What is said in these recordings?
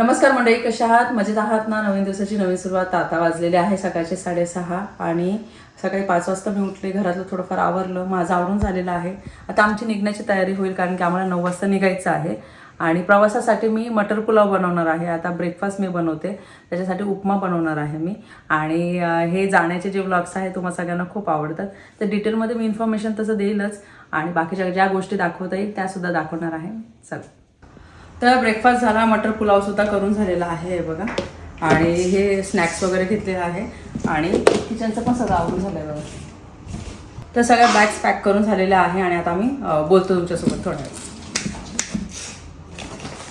नमस्कार मंडळी कशा आहात? मजेत आहात ना? नवीन दिवसाची नवीन सुरुवात. आता वाजलेली आहे सकाळचे साडेसहा आणि सकाळी पाच वाजता मी उठले. घरातलं थोडंफार आवरलं. माझं आवरून झालेलं आहे. आता आमची निघण्याची तयारी होईल कारण की आम्हाला नऊ वाजता निघायचं आहे. आणि प्रवासासाठी मी मटर पुलाव बनवणार आहे. आता ब्रेकफास्ट मी बनवते. त्याच्यासाठी उपमा बनवणार आहे मी. आणि हे जाण्याचे जे व्लॉग्स आहे तुम्हाला सगळ्यांना खूप आवडतात. तर डिटेलमध्ये मी इन्फॉर्मेशन तसं देईलच. आणि बाकीच्या ज्या गोष्टी दाखवता येईल त्यासुद्धा दाखवणार आहे. चला. तर ब्रेकफास्ट झाला मटर पुलाव सुद्धा करून झालेला आहे बघा. आणि हे स्नॅक्स वगैरे घेतलेले आहे. आणि किचनचं पण सगळं आवरून झालं आहे बघा. तर सगळ्या बॅग्स पॅक करून झालेल्या आहे आणि आता आम्ही बोलतो तुमच्यासोबत थोड्या वेळ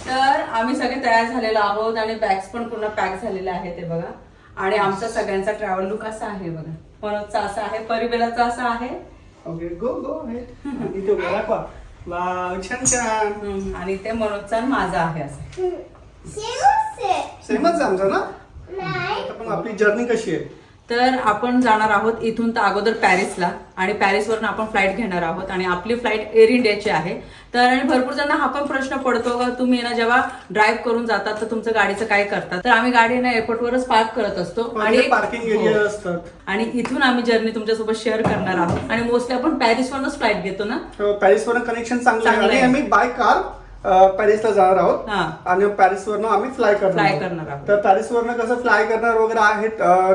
तर आम्ही सगळे तयार झालेलो आहोत आणि बॅग्स पण पूर्ण पॅक झालेले आहेत ते बघा. आणि आमचा सगळ्यांचा ट्रॅव्हल लुक असा आहे बघा. मनोजचा असा आहे परिबेलाचा असा आहे. वाव छान छान. हम्म, आणि ते मनोजचा आणि माझा आहे असं. सेमच आहे. आमचा ना? आता पण आपली जर्नी कशी आहे? तर आपण जाणार आहोत इथून तर अगोदर पॅरिसला आणि पॅरिसवरून आपण फ्लाईट घेणार आहोत आणि आपली फ्लाईट एअर इंडियाची आहे. तर आणि भरपूर जणांना हा पण प्रश्न पडतो का तुम्ही ना जेव्हा ड्राईव्ह करून जातात तर तुमचं गाडीचं काय करतात? तर आम्ही गाडी ना एअरपोर्टवरच पार्क करत असतो पार्किंग हो. एरिया असतात. आणि इथून आम्ही जर्नी तुमच्यासोबत शेअर करणार आहोत. आणि मोस्टली आपण पॅरिसवरूनच फ्लाईट घेतो ना? पॅरिस वरून कनेक्शन चांगलं आणि आहे. आम्ही बाय कार पॅरिसला जाणार आहोत हा. आणि पॅरिस वरनं आम्ही फ्लाय करणार आहोत. तर पॅरिस वरनं कसं फ्लाय करणार वगैरे आहेत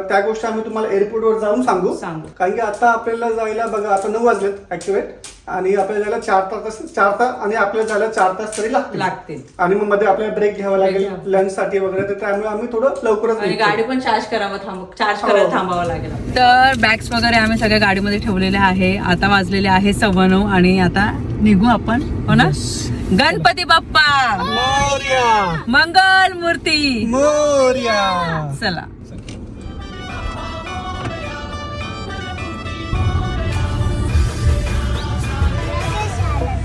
त्या गोष्टी आम्ही तुम्हाला एअरपोर्ट वर जाऊन सांगू सांगू. कारण की आता आपल्याला जायला बघा आता नऊ वाजलेत ऍक्टिवेट आणि आपल्याला जायला चार तास चार तास आणि आपल्याला जायला चार तास तरी लागतील. लागतील. आणि मग मध्ये आपल्याला ब्रेक घ्यावा लागेल घ्यावा. लंच साठी वगैरे तर त्यामुळे आम्ही थोडं लवकरच आणि निघतो. गाडी पण चार्ज करावं थांब चार्ज हो. करायला थांबावं लागेल. तर बॅग्स वगैरे आम्ही सगळ्या गाडीमध्ये ठेवलेले आहे. आता वाजलेले आहे सव्वा नऊ आणि आता निघू आपण हो ना? गणपती बाप्पा! मोरया! मंगल मूर्ती मोरया! चला.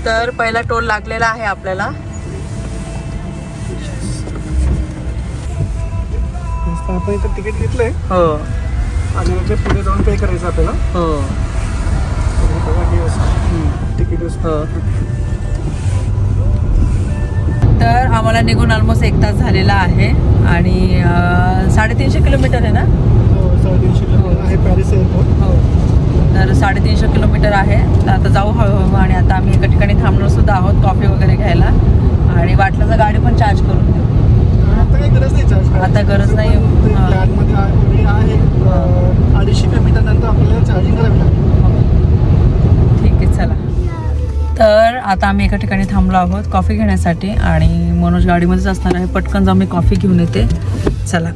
तर पहिला टोल लागलेला आहे आपल्याला. आपण इथं तिकीट घेतलंय. हो. आणि म्हणजे पुढे जाऊन पे करायचं आपल्याला. हो. हे. तिकीट. हो. तर आम्हाला निघून ऑलमोस्ट एक तास झालेला आहे. आणि साडेतीनशे किलोमीटर आहे ना? हो, साडेतीनशे किलोमीटर आहे पॅरिस एअरपोर्ट हो. तर साडेतीनशे किलोमीटर आहे. तर आता जाऊ हळूहळू आणि आता आम्ही एका ठिकाणी थांबलो सुद्धा आहोत कॉफी वगैरे घ्यायला. आणि वाटलं तर गाडी पण चार्ज करून देऊ. आता गरज नाही चार्ज आता गरज नाही. हा. प्लॅनमध्ये आहे- आहे अं, अडीचशे किलोमीटर नंतर आपल्याला चार्जिंग करावी लागेल. ठीक आहे चला. तर आता आम्ही एका ठिकाणी थांबलो आहोत कॉफी घेण्यासाठी आणि मनोज गाडीमध्येच असणार आहे. पटकन जाऊन मी कॉफी घेऊन येते. चला.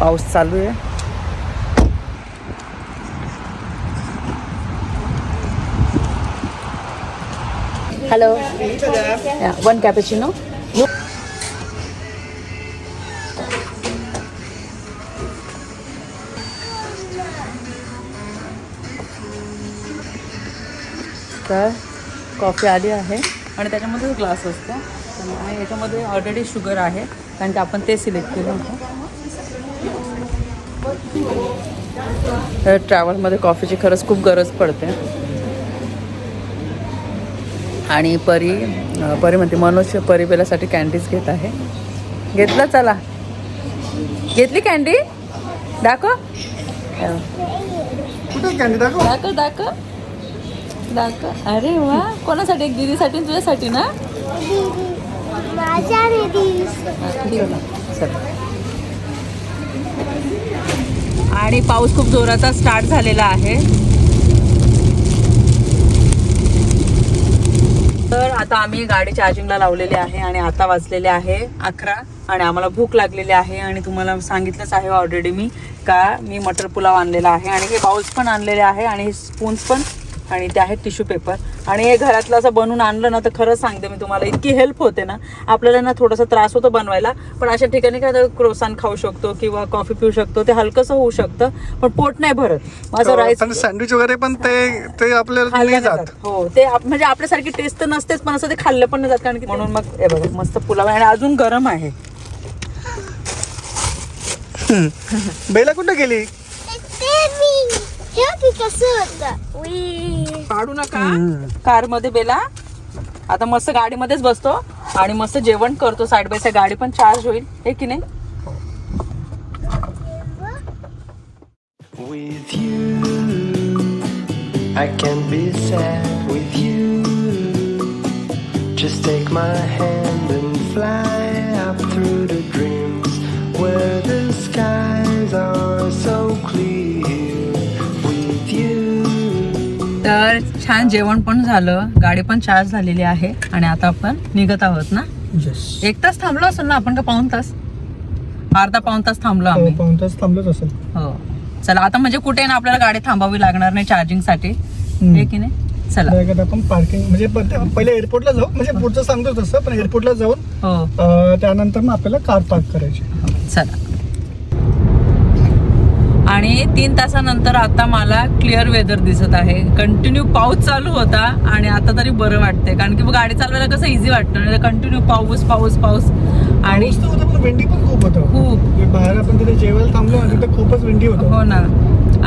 पाऊस चालू आहे. हॅलो वन कॅपेचिनो तर कॉफी आली आहे. आणि त्याच्यामध्ये ग्लास असतो. आणि याच्यामध्ये ऑलरेडी शुगर आहे. कारण की आपण ते सिलेक्ट केलं होतं. तर ट्रॅव्हलमध्ये कॉफीची खरंच खूप गरज पडते. आणि परी परी म्हणते मनोज परिबेलासाठी कॅन्डीज घेत आहे. घेतलं? चला. घेतली कॅन्डी दाखव. कुठे कॅन्डी दाखव. दाखव अरे वा कोणासाठी? एक दीदीसाठी तुझ्यासाठी ना. आणि पाऊस खूप जोराचा स्टार्ट झालेला आहे. तर आता आम्ही गाडी चार्जिंगला लावलेली आहे आणि आता वाजलेले आहे अकरा आणि आम्हाला भूक लागलेली आहे आणि तुम्हाला सांगितलंच आहे ऑलरेडी मी का मी मटर पुलाव आणलेला आहे आणि हे बाउल्स पण आणलेले आहे आणि हे स्पून्स पण आणि ते आहेत टिश्यू पेपर. आणि हे घरातलं असं बनवून आणलं ना तर खरंच सांगते मी तुम्हाला इतकी हेल्प होते ना आपल्याला ना थोडासा त्रास होतो बनवायला. पण अशा ठिकाणी काय क्रोसान खाऊ शकतो किंवा कॉफी पिऊ शकतो ते हलकंसं होऊ शकतं पण पोट नाही भरत. माझं राईस सँडविच वगैरे पण ते ते आपल्याला. हो ते म्हणजे आपल्यासारखी टेस्ट तर नसतेच पण असं ते खाल्लं पण नाही जात कारण की म्हणून मग हे बघा मस्त पुलाव आहे आणि अजून गरम आहे. बेला कुठे गेली? ते मी हे की कसं होतं वी काढू नका कारमध्ये बेला आता मस्त गाडीमध्येच बसतो आणि मस्त जेवण करतो साईड बाय साईड गाडी पण चार्ज होईल हे की नाही With you, I can be sad with you. Just take my hand and fly up through the dreams where the skies are so clear. तर छान जेवण पण झालं गाडी पण चार्ज झालेली आहे आणि आता आपण निघत आहोत ना? एक तास थांबलो असेल ना आपण का पाऊन तास? अर्धा पाऊन तास थांबलो आम्ही. पाऊन तास थांबलोच असेल. हो. चला आता म्हणजे कुठे ना आपल्याला गाडी थांबावी लागणार नाही चार्जिंगसाठी. हे की नाही? चला. डायरेक्ट आपण पार्किंग म्हणजे प- पहिले एअरपोर्टला जाऊ. म्हणजे पुढचं सांगतो तसं पण एअरपोर्टला जाऊन हो. अं, त्यानंतर मग आपल्याला कार पार्क करायची. चला. आणि तीन तासानंतर आता मला क्लिअर वेदर दिसत आहे. कंटिन्यू पाऊस चालू होता आणि आता तरी बरं वाटतंय. कारण की गाडी चालवायला कसं इझी वाटतं कंटिन्यू पाऊस पाऊस पाऊस. आणि विंडी पण खूप होतं. खूप. म्हणजे बाहेर आपण तिथे जेवायला थांबलो आणि तिथे खूपच विंडी होतं. हो ना.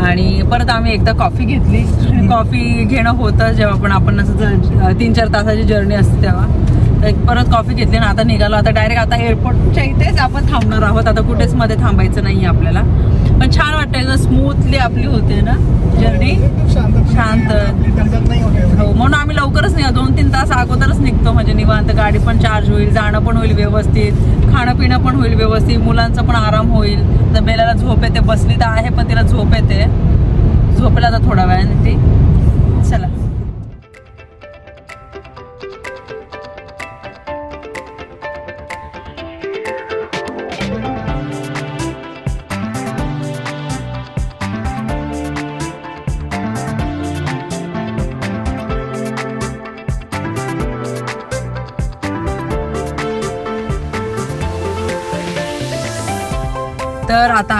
आणि परत आम्ही एकदा कॉफी घेतली. कॉफी घेणं होतं जेव्हा पण आपण असं तीन चार तासाची जर्नी असते तेव्हा. परत कॉफी घेतली आणि आता निघालो. आता डायरेक्ट आता एअरपोर्टच्या इथेच आपण थांबणार आहोत. आता कुठेच मध्ये थांबायचं नाही आपल्याला. पण छान वाटतं एकदम स्मूथली आपली होते ना जर्नी शांत. हो म्हणून आम्ही लवकरच निघा. दोन तीन तास अगोदरच निघतो. म्हणजे निवांत गाडी पण चार्ज होईल जाणं पण होईल व्यवस्थित. खाणं पिणं पण होईल व्यवस्थित. मुलांचा पण आराम होईल. तर बेलाला झोप येते बसली तर आहे पण तिला झोप येते. झोपला तर थोडा वेळाने ती. चला.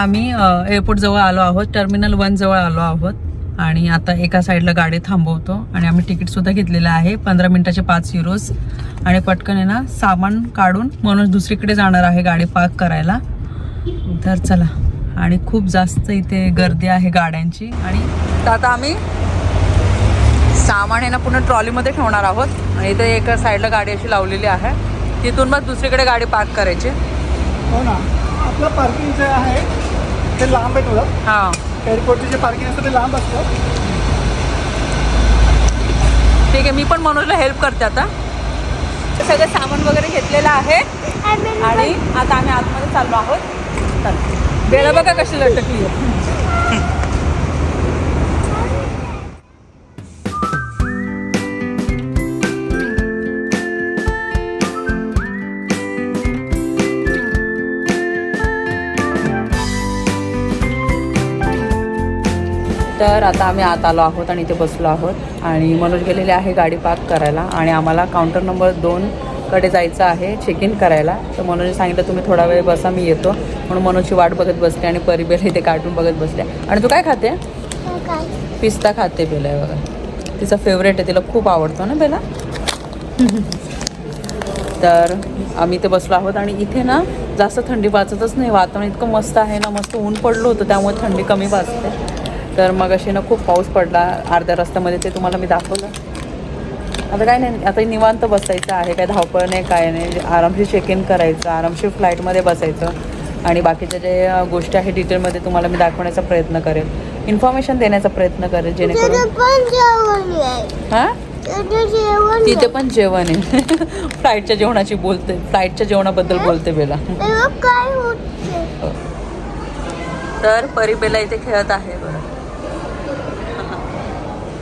आम्ही एअरपोर्ट जवळ आलो आहोत टर्मिनल वन जवळ आलो आहोत आणि आता एका साईडला गाडी थांबवतो आणि आम्ही तिकीट सुद्धा घेतलेलं आहे पंधरा मिनिटाचे पाच युरोज आणि पटकन आहे ना सामान काढून म्हणून दुसरीकडे जाणार आहे गाडी पार्क करायला. तर चला. आणि खूप जास्त इथे गर्दी आहे गाड्यांची. आणि तर आता आम्ही सामान आहे ना पुन्हा ट्रॉलीमध्ये ठेवणार आहोत. आणि इथे एका साईडला गाडी अशी लावलेली आहे. तिथून मग दुसरीकडे गाडी पार्क करायची. हो ना. आपलं पार्किंग जे आहे ते लांब आहे थोडं हां. एअरपोर्टचे जे पार्किंग असतं ते लांब असतं. ठीक आहे मी पण मनोजला हेल्प करते आता. सगळं सामान वगैरे घेतलेलं आहे. आणि आता आम्ही आतमध्ये चाललो आहोत. चला. बेळा बघा कशी लटकली आहे. तर आता आम्ही आत आलो आहोत आणि इथे बसलो आहोत. आणि मनोज गेलेले आहे गाडी पार्क करायला आणि आम्हाला काउंटर नंबर दोन कडे जायचं आहे चेक इन करायला. तर मनोजने सांगितलं तुम्ही थोडा वेळ बसा मी येतो. म्हणून मनोजची वाट बघत बसते आणि परिबेल इथे कार्टून बघत बसले. आणि तू काय खाते? पिस्ता खाते बेला बघा. तिचा फेवरेट आहे तिला खूप आवडतो ना बेला? तर आम्ही इथे बसलो आहोत आणि इथे ना जास्त थंडी वाचतच नाही. वातावरण इतकं मस्त आहे ना मस्त ऊन पडलं होतं त्यामुळे थंडी कमी वाजते. तर मग अशी ना खूप पाऊस पडला अर्ध्या रस्त्यामध्ये ते तुम्हाला मी दाखवलं. आता काय नाही आता निवांत बसायचं आहे काय धावपळ नाही काय नाही. आरामशीर चेक इन करायचं आरामशीर फ्लाईटमध्ये बसायचं. आणि बाकीच्या जे गोष्टी आहे डिटेलमध्ये तुम्हाला मी दाखवण्याचा प्रयत्न करेल इन्फॉर्मेशन देण्याचा प्रयत्न करेल जेणेकरून हां? तिथे पण जेवण आहे. फ्लाईटच्या जेवणाची बोलते फ्लाईटच्या जेवणाबद्दल बोलते बेला. तर परिबेला इथे खेळत आहे बरं.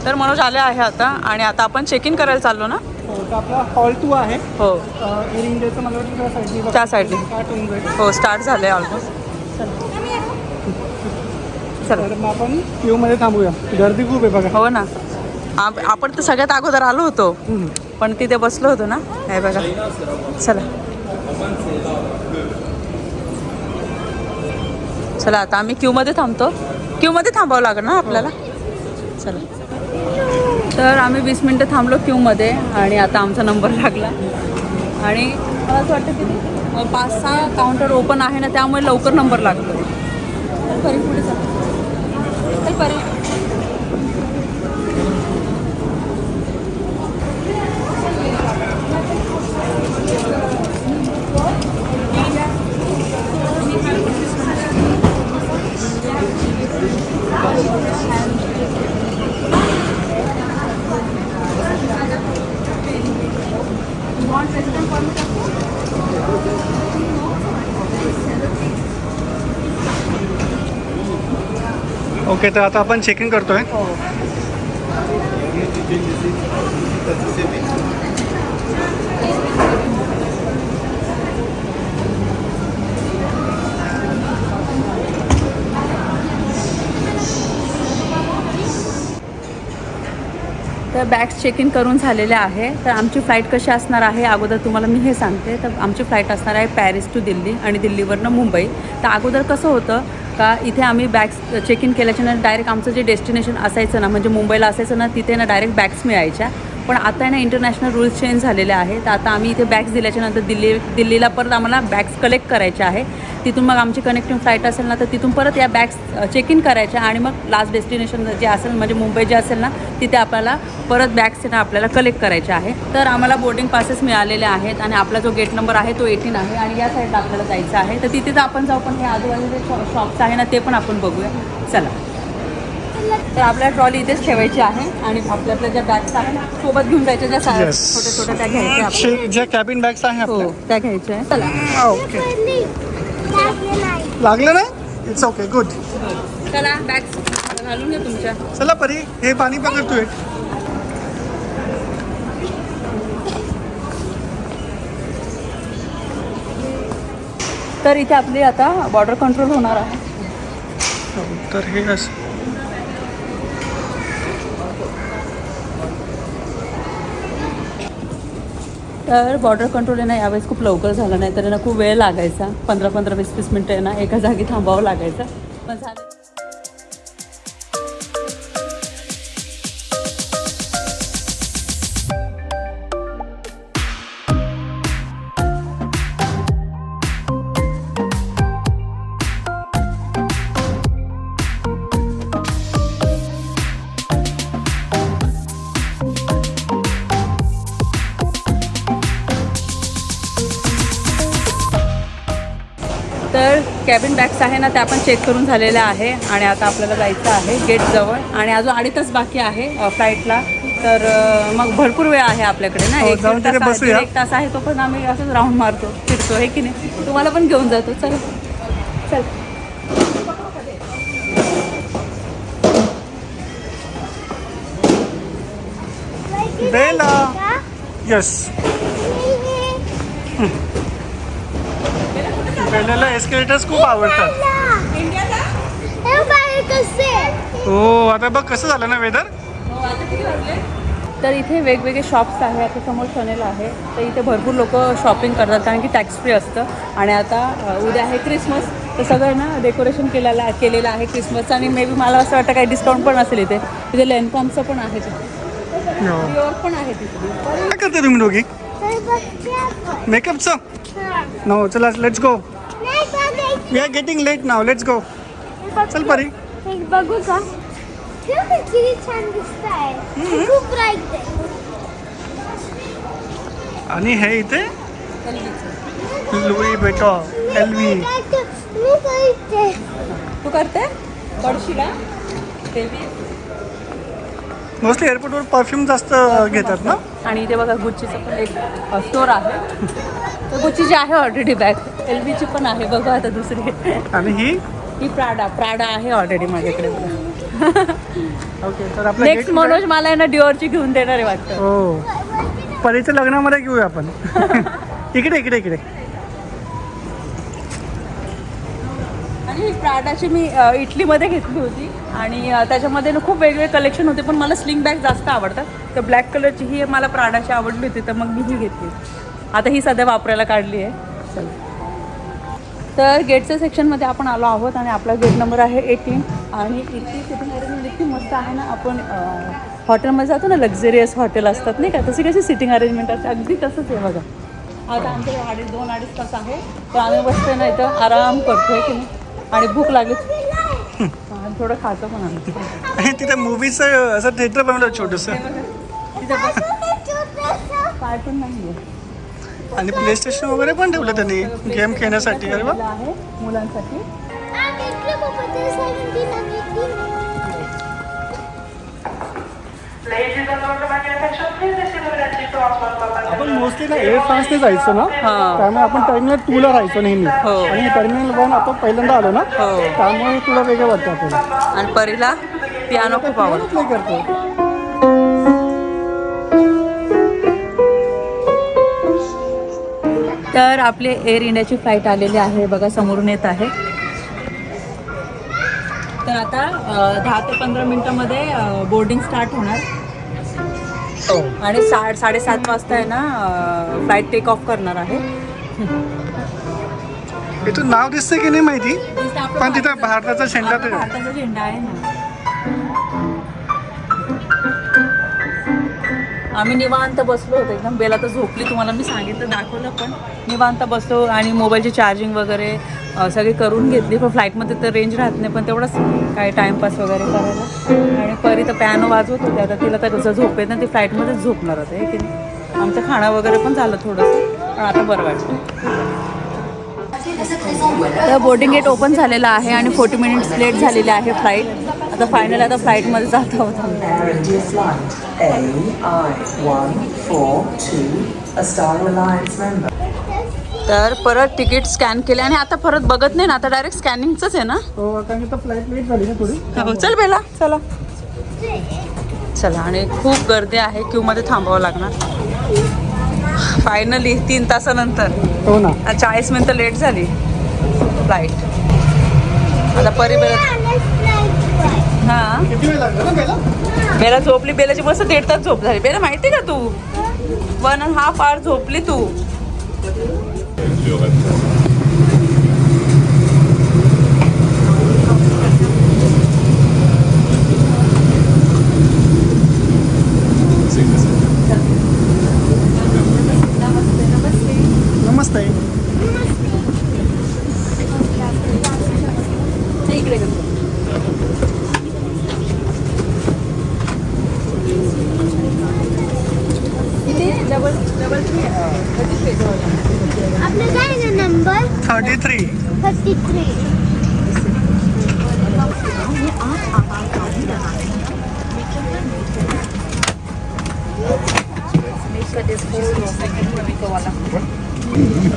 तर मनोज आले आहे आता आणि आता आपण चेक इन करायला चाललो ना? हो आपला हॉल टू आहे. हो. त्या साईडनी हो स्टार्ट झाले ऑलमोस्ट चला. आपण क्यूमध्ये थांबूया. गर्दी खूप आहे बघा. हो ना. आप- आपण तर सगळ्यात अगोदर आलो होतो. पण तिथे बसलो होतो ना? हे बघा. चला. चला आता आम्ही क्यूमध्ये थांबतो. क्यूमध्ये थांबावं लागेल ना आपल्याला? चला. तर आम्ही वीस मिनटं थांबलो क्यूमध्ये आणि आता आमचा नंबर लागला. आणि मला असं वाटतं की पाच सहा काउंटर ओपन आहे ना त्यामुळे लवकर नंबर लागतो. तर परी पुढे ओके तर आता आपण चेक इन करतोय. हो. तर बॅग्स चेक इन करून झालेले आहे. तर आमची फ्लाईट कशी असणार आहे अगोदर तुम्हाला मी हे सांगते. तर आमची फ्लाईट असणार आहे पॅरिस टू दिल्ली आणि दिल्लीवरनं मुंबई. तर अगोदर कसं होतं का? इथे आम्ही बॅग्स चेक इन केल्याच्या डायरेक्ट आमचं जे डेस्टिनेशन असायचं ना म्हणजे मुंबईला असायचं ना तिथे ना डायरेक्ट बॅग्स मिळायच्या. पण आता आहे ना इंटरनॅशनल रूल्स चेंज झालेले आहेत. आता आम्ही इथे बॅग्स दिल्याच्या नंतर दिल्ली दिल्लीला परत आम्हाला बॅग्स कलेक्ट करायच्या आहे. तिथून मग आमची कनेक्टिंग फ्लाईट असेल ना तर तिथून परत या बॅग्स चेक इन करायच्या आणि मग लास्ट डेस्टिनेशन जे असेल म्हणजे मुंबई जे असेल ना तिथे आपल्याला परत बॅग्स ना आपल्याला कलेक्ट करायचे आहे. तर आम्हाला बोर्डिंग पासेस मिळालेले आहेत आणि आपला जो गेट नंबर आहे तो एटीन आहे आणि या साईडला आपल्याला जायचं आहे. तर तिथे तर आपण जाऊ पण हे आजूबाजूचे शॉप्स आहे ना ते पण आपण बघूया. चला. तर आपल्याला ट्रॉली इथेच ठेवायची आहे आणि आपल्या आपल्या ज्या बॅग्स आहे ना सोबत घेऊन जायच्या ज्या. छोट्या छोट्या त्या घ्यायच्या ज्या कॅबिन बॅग्स आहे हो आपल्या. त्या घ्यायच्या आहे चला. हा, ओके. लागलं ना? इट्स ओके गुड चला बॅग्स घालून घ्या तुमच्या. चला परी हे पाणी पकड तू एक तर इथे आपली आता बॉर्डर कंट्रोल होणार आहे. हो, तर हे असं. तर बॉर्डर कंट्रोल आहे ना यावेळेस खूप लवकर झालं नाही तर आहे ना खूप वेळ लागायचा. पंधरा पंधरा वीस वीस मिनटं आहे ना एका जागी थांबावं लागायचं. पण झालं बॅग्स आहे ना त्या आपण चेक करून झालेल्या आहे. आणि आता आपल्याला जायचं आहे गेटजवळ आणि अजून अडीच तास बाकी आहे फ्लाईटला तर मग भरपूर वेळ आहे आपल्याकडे ना. हो, एक तास आहे, एक तास आहे तो पण आम्ही असंच राऊंड मारतो. फिरतो हे की नाही? तुम्हाला पण घेऊन जातो. चल. चल. बेला? यस बेलाला एस्केलेटर्स खूप आवडतात? हो आता बघ कसं झालं ना वेदर तर इथे वेगवेगळे शॉप्स आहे आता समोर शनेल आहे तर इथे भरपूर लोक शॉपिंग करतात कारण की टॅक्स फ्री असतं आणि आता उद्या आहे क्रिसमस तर सगळं ना डेकोरेशन केलेलं आहे केलेलं आहे क्रिसमसचं आणि मे बी मला असं वाटतं काही डिस्काउंट पण असेल इथे इथे लेन्कॉमचं पण आहे तिथे हो. प्युअर पण आहे तिथे काय करते तुम्ही दोघी. मेकअपचं. नो चला let's go. We are getting late now let's go चल परी. खूप bright आहे. आणि हे इथे? लुई बेटो एल व्ही मी करते. तू करते? बेबी मोस्टली एअरपोर्टवर परफ्यूम जास्त घेतात ना? आणि इथे बघा गुच्चीचं पण एक स्टोर आहे. तर गुच्चीची आहे ऑलरेडी बॅग एल बीची पण आहे बघा आता दुसरी. आणि ही? ही प्राडा प्राडा आहे ऑलरेडी माझ्याकडे. ओके तर आपलं नेक्स्ट मनोज मला आहे ना डिओरची घेऊन देणार आहे वाटतं. हो. परीच्या लग्नामध्ये घेऊया आपण. इकडे इकडे इकडे. आणि ही प्राडाची मी इटलीमध्ये घेतली होती. आणि त्याच्यामध्ये ना खूप वेगवेगळे कलेक्शन होते पण मला स्लिंग बॅग जास्त आवडतात. तर ब्लॅक कलरची ही मला प्राडाची आवडली होती तर मग मी ही घेतली. आता ही सध्या वापरायला काढली आहे. चल. तर गेटच्या सेक्शनमध्ये आपण आलो आहोत आणि आपला गेट नंबर आहे एटीन आणि इथे सिटिंग अरेंजमेंट इतकी मस्त आहे ना आपण हॉटेलमध्ये जातो ना लक्झरियस हॉटेल असतात नाही का? तशी कशी सिटिंग अरेंजमेंट असते. अगदी तसंच आहे बघा. आता आमच्याकडे अडीच दोन अडीच तास आहे. तर आम्ही बसतोय ना इथं. आराम करतोय की नाही? आणि भूक लागली. आणि थोडं खातो पण आम्ही आणि तिथे मूवीचं असं थिएटर बनवलं छोटंसं. कार्टून नाही आणि प्ले स्टेशन वगैरे पण ठेवलं त्यांनी गेम खेळण्यासाठी अरे मुलांसाठी. आपण मोस्टली ना ए फ्रान्सने जायचो ना? हा. त्यामुळे आपण टर्मिनल टू ला राहायचो नेहमी. हो. आणि टर्मिनल वन आपण पहिल्यांदा आलो ना? हो. त्यामुळे तुला वेगळं वाटतं आपल्याला. आणि परीला पियानो खूप आवडतो. प्ले करतो. तर आपले एअर इंडियाची फ्लाईट आलेली आहे. बघा समोरून येत आहे. तर आता दहा ते पंधरा मिनिटामध्ये बोर्डिंग स्टार्ट होणार. आणि सा साडेसात वाजता आहे ना फ्लाईट टेक ऑफ करणार आहे. इथून नाव दिसतंय की नाही माहिती? पण तिथं भारताचा झेंडा. भारताचा झेंडा आहे ना. आम्ही निवांत बसलो होतो. एकदम बेला तर झोपली तुम्हाला मी सांगितलं दाखवलं पण. निवांत बसलो आणि मोबाईलची चार्जिंग वगैरे सगळी करून घेतली. पण फ्लाईटमध्ये तर रेंज राहत नाही पण तेवढंच काय टाईमपास वगैरे करायला. आणि परी तर पॅनो वाजवत होते. आता तिला तर जसं झोप येत ना ती फ्लाईटमध्येच झोपणार होते की नाही? आमचं खाणं वगैरे पण झालं थोडंसं पण आता बरं वाटतं. तर बोर्डिंग गेट ओपन झालेलं आहे आणि फोर्टी मिनिट्स लेट झालेली आहे फ्लाईट आता फायनल आता फ्लाईटमध्ये जात आहोत आम्ही. Air India flight AI142, a Star Alliance member. तर परत तिकीट स्कॅन केले आणि आता परत बघत नाही ना आता डायरेक्ट स्कॅनिंगच आहे ना? हो कारण की फ्लाईट लेट झाली ना थोडी. हो चल बेला. चला. चला आणि खूप गर्दी आहे क्यू मध्ये थांबावं लागणार. फायनली तीन तासानंतर. हो ना. चाळीस मिनिटं लेट झाली. फ्लाईट आता परी बेला हां. किती वेळ लागला ना पहिला बेला झोपली बेलाची मस्त दीड तास झोप झाली. बेला माहिती का तू? वन अँड हाफ आवर झोपली तू.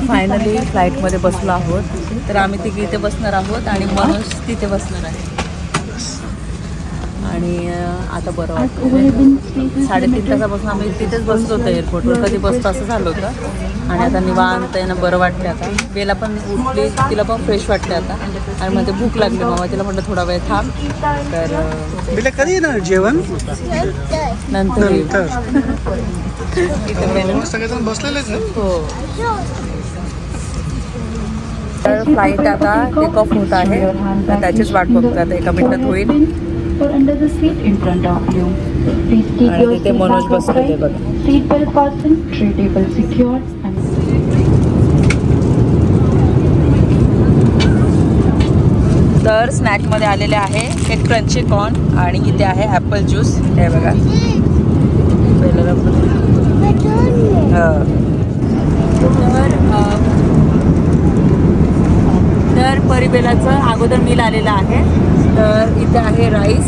फायनली फ्लाईटमध्ये बसलो आहोत. तर आम्ही तिकडे इथे बसणार आहोत आणि मनोज तिथे बसणार आहे. आणि आता बरं वाटतं साडेतीन तासापासून आम्ही तिथेच बसलो होतो एअरपोर्टवर कधी बसतो असं झालं होतं. आणि आता निवांत आहे ना बरं वाटते आता. बेला पण उठली तिला पण फ्रेश वाटते आता. आणि मध्ये भूक लागली मामा तिला म्हटलं थोडा वेळ थांब. तर बिले कधी येणार? जेवण? नंतर सगळेजण बसलेलेच हो. तर फ्लाईट आता टेक ऑफ होत आहे. त्याचीच वाट बघतो आता. एका मिनिटात होईल. Or under the seat in front of you. Please keep your seat Manoj back upright, seat belt fastened, tray table secured, and तर स्नॅकमध्ये आलेले आहे हे क्रंची कॉर्न आणि इथे आहे ॲपल ज्यूस हे बघा पहिल्याला हं. तर परिबेलाचं अगोदर मिल आलेलं आहे. तर इथे आहे राईस.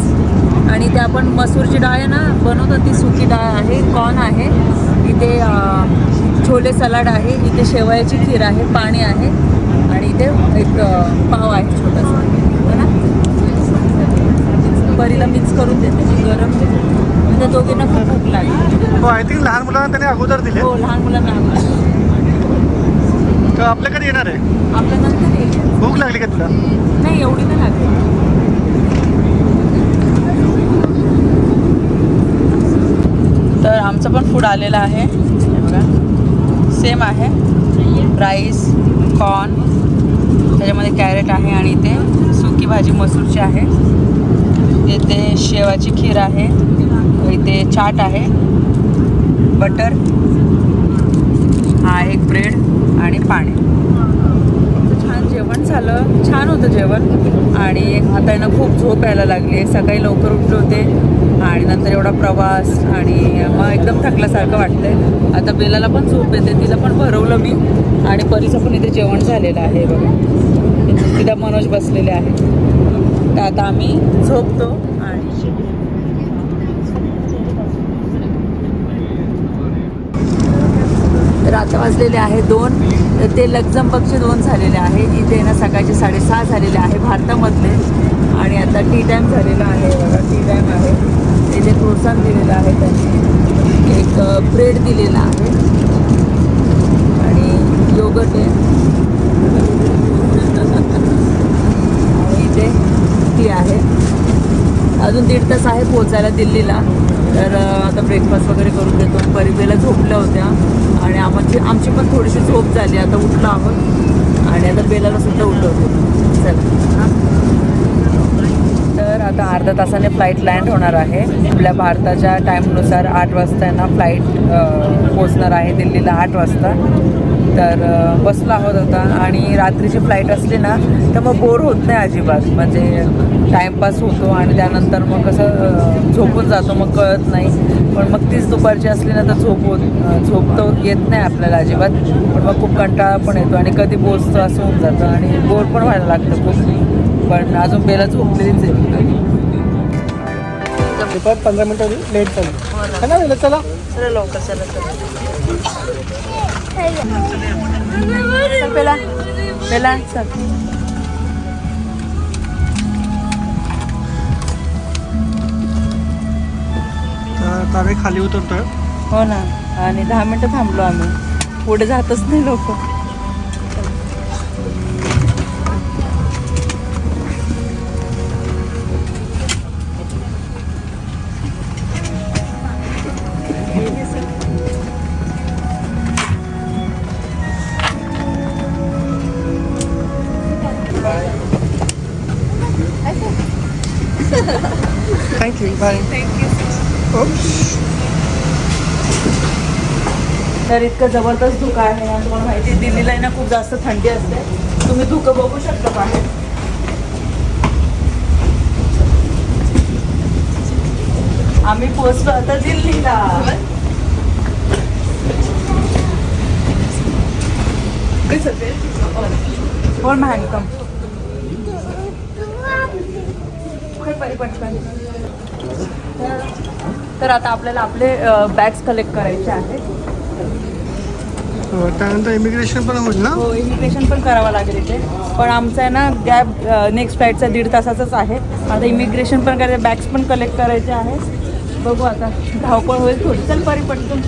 आणि इथे आपण मसूरची डाळ आहे ना बनवतो ती सुकी डाळ आहे कॉर्न आहे. इथे छोले सलाड आहे इथे शेवयाची खीर आहे पाणी आहे. आणि इथे एक पाव आहे छोटासा. है ना? परीला मिक्स करून देते मी गरम म्हणजे दोघींना खूप भूक लागली. हो आय थिंक लहान मुलांना त्याने अगोदर दिले. हो लहान मुलांना. तर आपल्याकडे येणार आहे. आपल्या नंतर येईल. भूक लागली का तुला? नाही एवढी नाही लागली. तर आमचं पण फूड आलेलं आहे. हे बघा. सेम आहे. राईस कॉर्न त्याच्यामध्ये कॅरेट आहे आणि इथे सुकी भाजी मसूरची आहे. इथे शेवाची खीर आहे. इथे चाट आहे. बटर हा एक ब्रेड आणि पाणी. जेवण झालं छान होतं जेवण. आणि आता आहे खूप झोप यायला लागली आहे. सकाळी लवकर उठले होते आणि नंतर एवढा प्रवास आणि मग एकदम थकल्यासारखं वाटतंय. आता बेलाला पण झोप येते तिला पण भरवलं मी. आणि परीचं पण इथे जेवण झालेलं आहे बघा. तिथं मनोज बसलेले आहे तर आता आम्ही झोपतो आणि आता वाजलेले आहे. दोन ते लक्झमबर्गचे दोन झालेले आहे. इथे ना सकाळचे साडेसहा झालेले आहे भारतामधले. आणि आता टी टाईम झालेला आहे बघा. टी टाईम आहे. इथे प्रोत्साहन दिलेलं आहे त्यांनी. एक ब्रेड दिलेला आहे. आणि योगट आहे. आणि इथे ती आहे. अजून दीड तास आहे पोचायला दिल्लीला. तर आता ब्रेकफास्ट वगैरे करून देतो. परिमेला झोपल्या होत्या. आणि आमची आमची पण थोडीशी झोप झाली. आता उठलो आहोत आणि आता बेलाला सुद्धा उठवतो चला. तर आता अर्धा तासाने फ्लाईट लँड होणार आहे. आपल्या भारताच्या टाईमनुसार आठ वाजता ना फ्लाईट पोचणार आहे दिल्लीला आठ वाजता. तर बसलो आहोत आता. आणि रात्रीची फ्लाईट असली ना तर मग बोर होत नाही अजिबात. म्हणजे टाईमपास होतो आणि त्यानंतर मग कसं झोपून जातो मग कळत नाही. पण मग तीच दुपारची असली ना तर झोप होत झोप तर येत नाही आपल्याला अजिबात. पण मग खूप कंटाळा पण येतो आणि कधी पोचतो असं होऊन जातं आणि बोर पण व्हायला लागतं खूप. पण अजून बेला झोपलेलीच आहे. पंधरा मिनिटं लेट झाली. चला. चला लवकर चला चला. चल बेला. बेला चल. तर खाली उतरतोय. हो ना. आणि दहा मिनटं थांबलो आम्ही. पुढे जातच नाही लोक. थँक्यू बाय तर इतकं जबरदस्त धुकं आहे ना तुम्हाला माहिती आहे दिल्लीला आहे ना खूप जास्त थंडी असते. तुम्ही धुकं बघू शकता बाहेर. आम्ही पोहोचलो आता दिल्लीला. कोण हँडकम तर आता आपल्याला आपले बॅग्स कलेक्ट करायचे आहेत. हो, त्यानंतर इमिग्रेशन पण होईल ना? हो इमिग्रेशन पण करावं लागेल इथे. पण आमचं आहे ना गॅप नेक्स्ट फ्लाईटचा दीड तासाचाच आहे. आता इमिग्रेशन पण करायचं बॅग्स पण कलेक्ट करायचे आहे बघू आता धावपळ होईल थोडी. चल परी पटकन.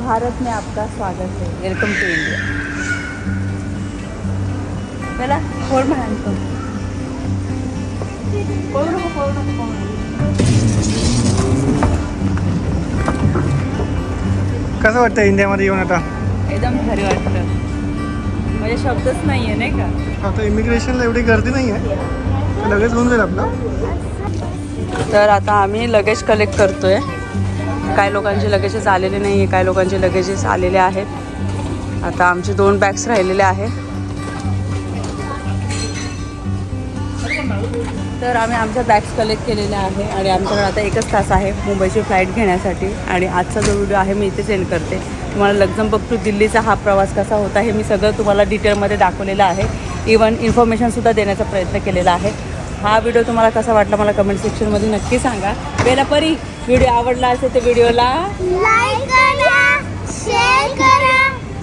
भारत में आपका स्वागत है वेलकम टू इंडिया पहिला फोड म्हणतो पळू नको पळू नको पळू नको कसं वाटतं इंडियामध्ये येऊन आता? एकदम भारी वाटलं म्हणजे शब्दच नाही आहे नाही का? आता इमिग्रेशनला एवढी गर्दी नाही आहे लगेच होऊन जाईल आपलं. तर आता आम्ही लगेज कलेक्ट करतोय. काय लोकांचे लगेजेस आलेले नाही आहे काय लोकांचे लगेजेस आलेले आहेत. आता आमचे दोन बॅग्स राहिलेले आहेत. तर आम्ही आमच्या बॅग्स कलेक्ट केलेल्या आहे आणि आमच्याकडे आता एकच तास आहे मुंबईची फ्लाईट घेण्यासाठी. आणि आजचा जो व्हिडिओ आहे मी इथे सेंड करते. तुम्हाला लक्झमबर्ग टू दिल्लीचा हा प्रवास कसा होता हे मी सगळं तुम्हाला डिटेलमध्ये दाखवलेलं आहे. इवन इन्फॉर्मेशनसुद्धा देण्याचा प्रयत्न केलेला आहे. हा व्हिडिओ तुम्हाला कसा वाटला मला कमेंट सेक्शनमध्ये नक्की सांगा. बेला परी व्हिडिओ आवडला असेल तर व्हिडिओला लाईक करा शेअर करा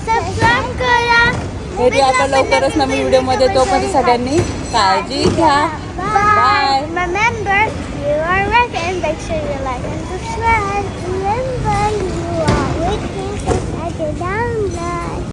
सबस्क्राईब करा. भेटूया आता लवकरच नवीन व्हिडिओमध्ये तोपर्यंत सगळ्यांनी काळजी घ्या Bye. Remember, you are right and make sure you like and subscribe. Remember, you are waiting at the download.